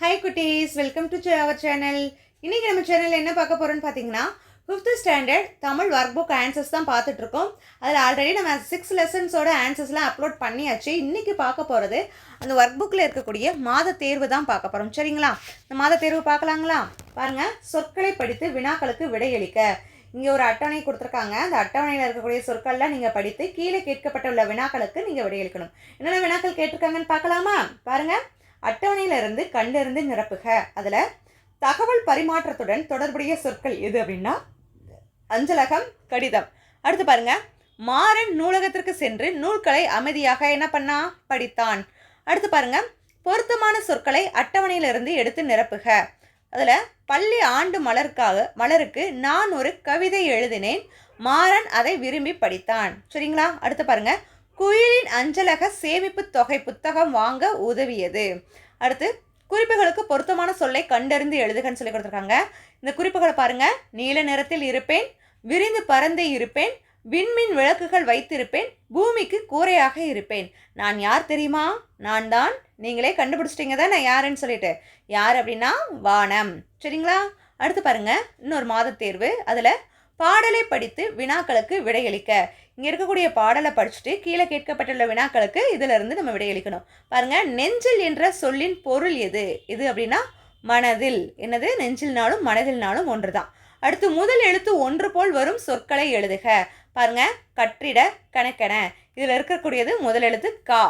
Hi குட்டீஸ். Welcome to our channel இன்றைக்கி நம்ம சேனலில் என்ன பார்க்க போகிறோன்னு பார்த்தீங்கன்னா fifth standard Tamil work book answers தான் பார்த்துட்ருக்கோம் அதில் ஆல்ரெடி நம்ம சிக்ஸ் லெசன்ஸோட ஆன்சர்ஸ்லாம் அப்லோட் பண்ணியாச்சு. இன்றைக்கி பார்க்க போகிறது அந்த ஒர்க் புக்கில் இருக்கக்கூடிய மாத தேர்வு தான் பார்க்க போகிறோம் சரிங்களா? இந்த மாத தேர்வு பார்க்கலாங்களா? பாருங்கள் சொற்களை படித்து வினாக்களுக்கு விடையளிக்க இங்கே ஒரு அட்டவணை கொடுத்துருக்காங்க. அந்த அட்டவணையில் இருக்கக்கூடிய சொற்கள்லாம் நீங்கள் படித்து கீழே கேட்கப்பட்டுள்ள வினாக்களுக்கு நீங்கள் விடையளிக்கணும் என்னென்ன வினாக்கள் கேட்டிருக்காங்கன்னு பார்க்கலாமா? பாருங்கள் அட்டவணையிலிருந்து கண்டிருந்து நிரப்புக. அதில் தகவல் பரிமாற்றத்துடன் தொடர்புடைய சொற்கள் எது அப்படின்னா அஞ்சலகம் கடிதம். அடுத்து பாருங்க. மாறன் நூலகத்திற்கு சென்று நூல்களை அமைதியாக என்ன பண்ணா? படித்தான். அடுத்து பாருங்க. பொருத்தமான சொற்களை அட்டவணையிலிருந்து எடுத்து நிரப்புக. அதில் பள்ளி ஆண்டு மலருக்காக மலருக்கு நான் ஒரு கவிதை எழுதினேன். மாறன் அதை விரும்பி படித்தான். சரிங்களா? அடுத்து பாருங்கள் குயிலின் அஞ்சலக சேமிப்பு தொகை புத்தகம் வாங்க உதவியது. அடுத்து குறிப்புகளுக்கு பொருத்தமான சொல்லை கண்டறிந்து எழுதுகன்னு சொல்லி கொடுத்துருக்காங்க. இந்த குறிப்புகளை பாருங்கள் நீல நிறத்தில் இருப்பேன் விரிந்து பறந்து இருப்பேன் விண்மின் விளக்குகள் வைத்திருப்பேன் பூமிக்கு கூரையாக இருப்பேன். நான் யார் தெரியுமா? நான் தான். நீங்களே கண்டுபிடிச்சிட்டிங்க தான் நான் யாருன்னு சொல்லிட்டு. யார் அப்படின்னா வானம். சரிங்களா? அடுத்து பாருங்கள் இன்னொரு மாத தேர்வு. அதில் பாடலை படித்து வினாக்களுக்கு விடையளிக்க. இங்கே இருக்கக்கூடிய பாடலை படிச்சுட்டு கீழே கேட்கப்பட்டுள்ள வினாக்களுக்கு இதிலிருந்து நம்ம விடையளிக்கணும். பாருங்கள் நெஞ்சில் என்ற சொல்லின் பொருள் எது? இது அப்படின்னா மனதில். என்னது? நெஞ்சில்னாலும் மனதில்னாலும் ஒன்று தான் அடுத்து முதல் எழுத்து ஒன்று போல் வரும் சொற்களை எழுதுக. பாருங்க கற்றிட கணக்கென. இதில் இருக்கக்கூடியது முதல் எழுத்து கா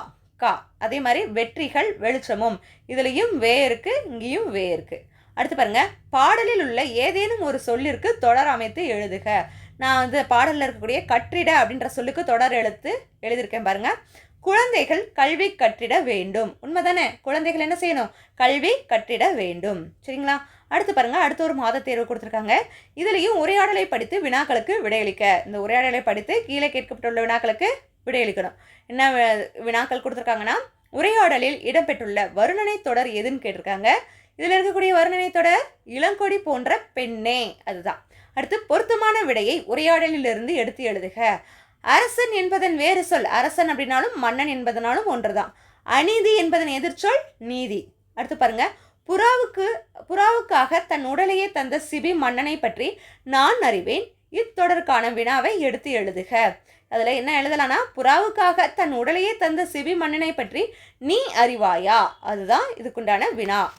கா. அதே மாதிரி வெற்றிகள் வெளிச்சமும். இதுலேயும் வே இருக்குது இங்கேயும் வே இருக்குது அடுத்து பாருங்க. பாடலில் உள்ள ஏதேனும் ஒரு சொல்லிற்கு தொடர் அமைத்து எழுதுக. நான் வந்து பாடலில் இருக்கக்கூடிய கற்றிட அப்படின்ற சொல்லுக்கு தொடர் எழுத்து எழுதியிருக்கேன் பாருங்க. குழந்தைகள் கல்வி கற்றிட வேண்டும். உண்மைதானே? குழந்தைகள் என்ன செய்யணும்? கல்வி கற்றிட வேண்டும். சரிங்களா? அடுத்து பாருங்க. அடுத்த ஒரு மாத தேர்வு கொடுத்துருக்காங்க. இதுலேயும் உரையாடலை படித்து வினாக்களுக்கு விடையளிக்க. இந்த உரையாடலை படித்து கீழே கேட்கப்பட்டுள்ள வினாக்களுக்கு விடையளிக்கணும். என்ன வினாக்கள் கொடுத்துருக்காங்கன்னா உரையாடலில் இடம்பெற்றுள்ள வருணனை தொடர் எதுன்னு கேட்டிருக்காங்க. இதில் இருக்கக்கூடிய வருணனை தொடர் இளங்கொடி போன்ற பெண்ணே. அதுதான். அடுத்து பொருத்தமான விடையை உரையாடலிலிருந்து எடுத்து எழுதுக. அரசன் என்பதன் வேறு சொல். அரசன் அப்படின்னாலும் மன்னன் என்பதனாலும் ஒன்றுதான். அநீதி என்பதன் எதிர்ச்சொல் நீதி. அடுத்து பாருங்க. புறாவுக்கு புறாவுக்காக தன் உடலையே தந்த சிபி மன்னனை பற்றி நான் அறிவேன். இத்தொடர்கான வினாவை எடுத்து எழுதுக. அதில் என்ன எழுதலான்னா புறாவுக்காக தன் உடலையே தந்த சிபி மன்னனை பற்றி நீ அறிவாயா? அதுதான் இதுக்குண்டான வினா.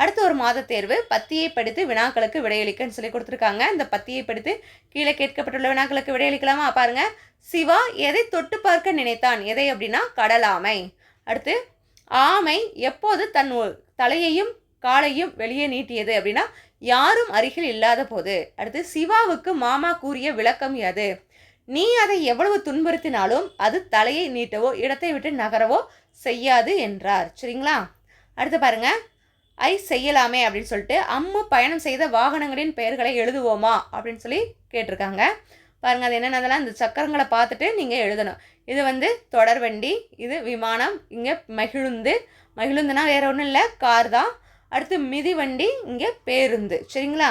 அடுத்து ஒரு மாத தேர்வு பத்தியை படித்து வினாக்களுக்கு விடையளிக்கன்னு சொல்லி கொடுத்துருக்காங்க. இந்த பத்தியை படித்து கீழே கேட்கப்பட்டுள்ள வினாக்களுக்கு விடையளிக்கலாமா? பாருங்க. சிவா எதை தொட்டு பார்க்க நினைத்தான்? எதை அப்படின்னா கடலாமை அடுத்து ஆமை எப்போது தன் தலையையும் காலையும் வெளியே நீட்டியது அப்படின்னா யாரும் அருகில் இல்லாத போது. அடுத்து சிவாவுக்கு மாமா கூறிய விளக்கம் எது நீ அதை எவ்வளவு துன்புறுத்தினாலும் அது தலையை நீட்டவோ இடத்தை விட்டு நகரவோ செய்யாது என்றார். சரிங்களா? அடுத்து பாருங்கள் ஐ செய்யலாமே அப்படின்னு சொல்லிட்டு அம்மு பயணம் செய்த வாகனங்களின் பெயர்களை எழுதுவோமா அப்படின்னு சொல்லி கேட்டிருக்காங்க. பாருங்கள் அது என்னென்னதெல்லாம் இந்த சக்கரங்களை பார்த்துட்டு நீங்கள் எழுதணும். இது வந்து தொடர் வண்டி இது விமானம் இங்கே மகிழுந்து மகிழுந்துனா வேறு ஒன்றும் இல்லை கார் தான். அடுத்து மிதி வண்டி இங்கே பேருந்து. சரிங்களா?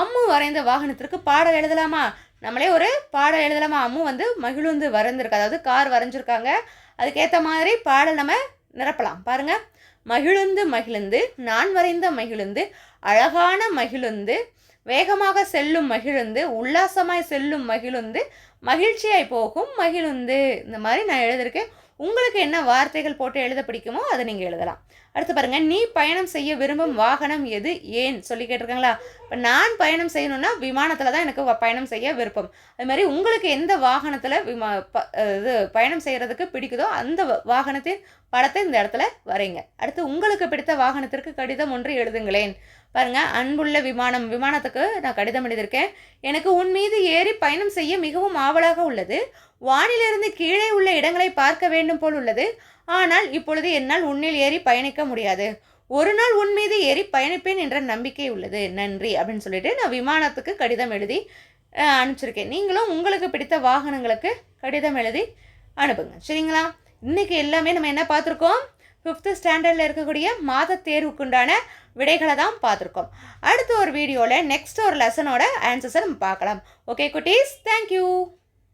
அம்மு வரைந்த வாகனத்திற்கு பாடல் எழுதலாமா? நம்மளே ஒரு பாடல் எழுதலாமா? அம்மு வந்து மகிழுந்து வரைந்திருக்கு அதாவது கார் வரைஞ்சிருக்காங்க. அதுக்கேற்ற மாதிரி பாடல் நம்ம நிரப்பலாம். பாருங்க. மகிழுந்து மகிழுந்து நான் வரைந்த மகிழுந்து அழகான மகிழுந்து வேகமாக செல்லும் மகிழுந்து உல்லாசமாய் செல்லும் மகிழுந்து மகிழ்ச்சியாய் போகும் மகிழுந்து. இந்த மாதிரி நான் எழுதியிருக்கேன். உங்களுக்கு என்ன வார்த்தைகள் போட்டு எழுத பிடிக்குமோ அதை நீங்கள் எழுதலாம். அடுத்து பாருங்கள் நீ பயணம் செய்ய விரும்பும் வாகனம் எது? ஏன்? சொல்லி கேட்டிருக்காங்களா? இப்போ நான் பயணம் செய்யணும்னா விமானத்தில் தான் எனக்கு பயணம் செய்ய விருப்பம். அது மாதிரி உங்களுக்கு எந்த வாகனத்தில் விமா ப இது பயணம் செய்கிறதுக்கு பிடிக்குதோ அந்த வாகனத்தின் படத்தை இந்த இடத்துல வரைங்க. அடுத்து உங்களுக்கு பிடித்த வாகனத்திற்கு கடிதம் ஒன்று எழுதுங்களேன். பாருங்கள் அன்புள்ள விமானம் விமானத்துக்கு நான் கடிதம் எழுதியிருக்கேன். எனக்கு உன் மீது ஏறி பயணம் செய்ய மிகவும் ஆவலாக உள்ளது. வானிலிருந்து கீழே உள்ள இடங்களை பார்க்க வேண்டும் போல் உள்ளது. ஆனால் இப்பொழுது என்னால் உன்னில் ஏறி பயணிக்க முடியாது. ஒரு நாள் உன் மீது ஏறி பயணிப்பேன் என்ற நம்பிக்கை உள்ளது. நன்றி அப்படின்னு சொல்லிட்டு நான் விமானத்துக்கு கடிதம் எழுதி அனுப்பிச்சிருக்கேன். நீங்களும் உங்களுக்கு பிடித்த வாகனங்களுக்கு கடிதம் எழுதி அனுப்புங்க. சரிங்களா? இன்றைக்கி எல்லாமே நம்ம என்ன பார்த்துருக்கோம்? ஃபிஃப்த்து ஸ்டாண்டர்டில் இருக்கக்கூடிய மாத தேர்வுக்குண்டான விடைகளை தான் பார்த்துருக்கோம். அடுத்த ஒரு வீடியோவில் நெக்ஸ்ட் ஒரு லெசனோட ஆன்சர்ஸை நம்ம பார்க்கலாம். ஓகே குட்டீஸ் தேங்க்யூ